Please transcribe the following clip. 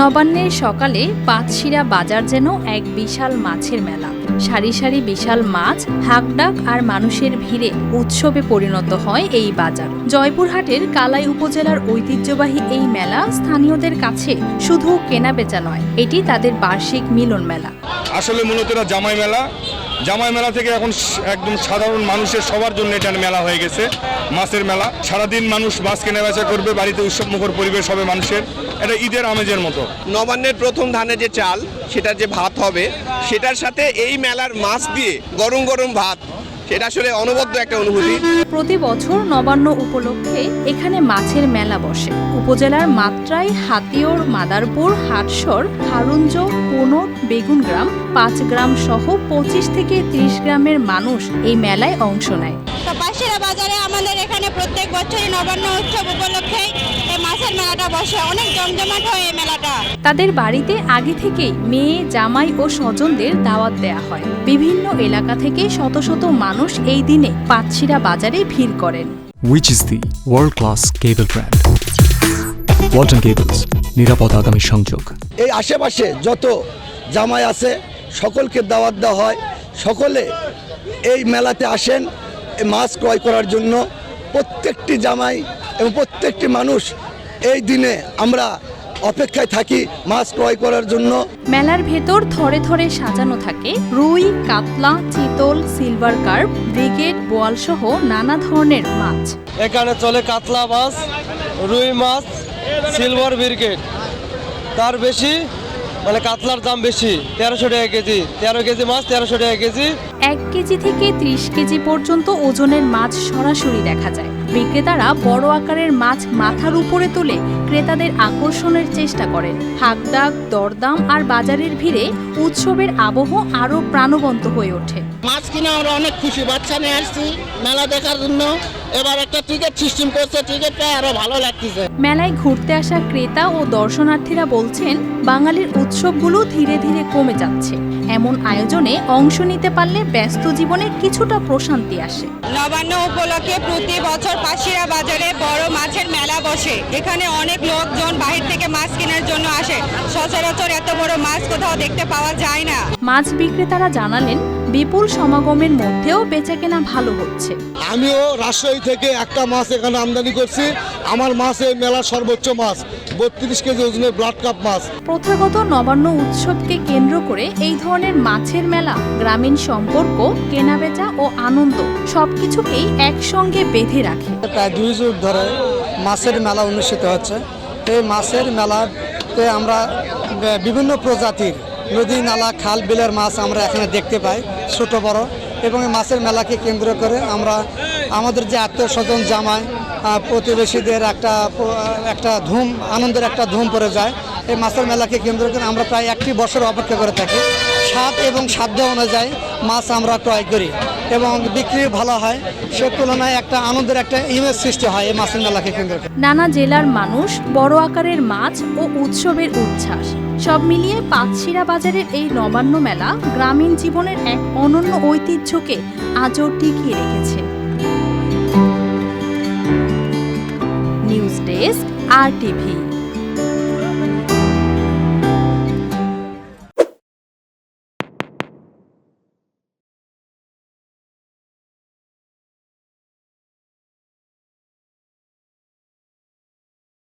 নবান্নের সকালে পাঁচশিরা বাজার যেন এক বিশাল মাছের মেলা। সারি সারি বিশাল মাছ, হাকডাক আর মানুষের ভিড়ে উৎসবে পরিণত হয় এই বাজার। জয়পুরহাটের কালাই উপজেলার ঐতিহ্যবাহী এই মেলা স্থানীয়দের কাছে শুধু কেনা বেচা নয়, এটি তাদের বার্ষিক মিলন মেলা। আসলে মূলত জামাই মেলা। জামাই মেলা থেকে এখন একদম সাধারণ মানুষের সবার জন্য এটা মেলা হয়ে গেছে, মাছের মেলা। সারাদিন মানুষ মাছ কেনা বেচা করবে, বাড়িতে উৎসব মুখর পরিবেশ হবে মানুষের। এটা ঈদের আমেজের মতো। নবান্নের প্রথম ধানে যে চাল, সেটা যে ভাত হবে, সেটার সাথে এই মেলার মাছ দিয়ে গরম গরম ভাত সেটা আসলে অনবদ্য একটা অনুভূতি। প্রতি বছর নবান্ন উপলক্ষে এখানে মাছের মেলা বসে। উপজেলার মাত্রায় হাতিওর মাদারপুর হাটসর খারুঞ্জ পোনট বেগুনগ্রাম পাঁচ গ্রাম সহ পঁচিশ থেকে ত্রিশ গ্রামের মানুষ এই মেলায় অংশ নেয়। তো বাজারে আমাদের এখানে প্রত্যেক বছরই নবান্ন উৎসব উপলক্ষে মেলাটা বসে অনেক জমজমাট হয় এই মেলাটা। তাদের বাড়িতে আগে থেকেই মেয়ে জামাই ও স্বজনদের দাওয়াত দেয়া হয়। বিভিন্ন এলাকা থেকে শত শত মানুষ এই দিনে পাঁচশিরা বাজারে ভিড় করেন। Which is the world class cable brand. Walton Cables, নিরাপদ আগামী সংযোগ। এই আশেপাশে যত জামাই আছে সকলকে দাওয়াত দেওয়া হয়। সকলে এই মেলাতে আসেন মাছ ক্রয় করার জন্য। প্রত্যেকটি জামাই এবং প্রত্যেকটি মানুষ এই দিনে আমরা অপেক্ষায় থাকি মাছ ক্রয় করার জন্য। মেলার ভেতর থরে থরে সাজানো থাকে রুই কাতলা চিতল সিলভার কার্প ব্রিগেড বোয়াল সহ নানা ধরনের মাছ। এখানে চলে কাতলা মাছ রুই মাছ সিলভার ব্রিগেড। তার বেশি মানে কাতলার দাম বেশি, তেরোশো টাকা কেজি। তেরো কেজি মাছ, তেরোশো টাকা কেজি। এক কেজি থেকে ত্রিশ কেজি পর্যন্ত ওজনের মাছ সরাসরি দেখা যায়। বিক্রেতারা বড় আকারের মাছ মাথার উপরে তুলে ক্রেতাদের আকর্ষণের চেষ্টা করেন। হাকডাক দরদাম আর বাজারের ভিড়ে উৎসবের আবহ আরও প্রাণবন্ত হয়ে ওঠে। মাছ কিনে আমরা অনেক খুশি বাচ্চা নিয়ে আসছি মেলা দেখার জন্য। এবার একটা টিকিট সিস্টেম করছে টিকিটটা আরও ভালো লাগতেছে। মেলায় ঘুরতে আসা ক্রেতা ও দর্শনার্থীরা বলছেন বাঙালির উৎসবগুলো ধীরে ধীরে কমে যাচ্ছে। এমন আয়োজনে অংশ নিতে পারলে ব্যস্ত জীবনে কিছুটা প্রশান্তি আসে। নবান্ন উপলক্ষে প্রতি বছর পাশিরা বাজারে বড় মাছের মেলা বসে। এখানে অনেক লোকজন বাহির থেকে মাছ কেনার জন্য আসে। সচরাচর এত বড় মাছ কোথাও দেখতে পাওয়া যায় না। মাছ বিক্রেতারা জানালেন বিপুল সমাগমের মধ্যেও বেচাকেনা ভালো হচ্ছে। আমিও রাজশাহী থেকে একটা মাছ এখানে আমদানি করছি। আমার মাছ এই মেলার সর্বোচ্চ মাছ বত্রিশ কেজি ওজনের ব্লাড কাপ মাছ। প্রথাগত নবান্ন উৎসবকে কেন্দ্র করে এই ধরনের মাছের মেলা গ্রামীণ সম্পর্ক কেনাবেচা ও আনন্দ সবকিছুকেই একসঙ্গে বেঁধে রাখে। প্রায় দুই যুগ ধরে মাছের মেলা অনুষ্ঠিত হচ্ছে। এই মাছের মেলাতে আমরা বিভিন্ন প্রজাতির নদী, নালা, খাল, বিলের মাছ আমরা এখানে দেখতে পাই, ছোট, বড়। এবং এই মাছের মেলাকে কেন্দ্র করে আমরা আমাদের যে আত্মীয় স্বজন জামাই প্রতিবেশীদের একটা একটা ধুম, আনন্দের একটা ধুম পড়ে যায়। এই মাছের মেলাকে কেন্দ্র করে আমরা প্রায় একটি বছর অপেক্ষা করে থাকি। স্বাদ এবং সাধ্য অনুযায়ী মাছ আমরা ক্রয় করি এবং বিক্রি ভালো হয়। সে তুলনায় একটা আনন্দের একটা ইমেজ সৃষ্টি হয় এই মাছের মেলাকে কেন্দ্র করে। নানা জেলার মানুষ বড় আকারের মাছ ও উৎসবের উচ্ছ্বাস। সব মিলিয়ে পাঁচশিরা বাজারের এই নবান্ন মেলা গ্রামীণ জীবনের এক অনন্য ঐতিহ্যকে আজও টিকিয়ে রেখেছে। News desk, R TV.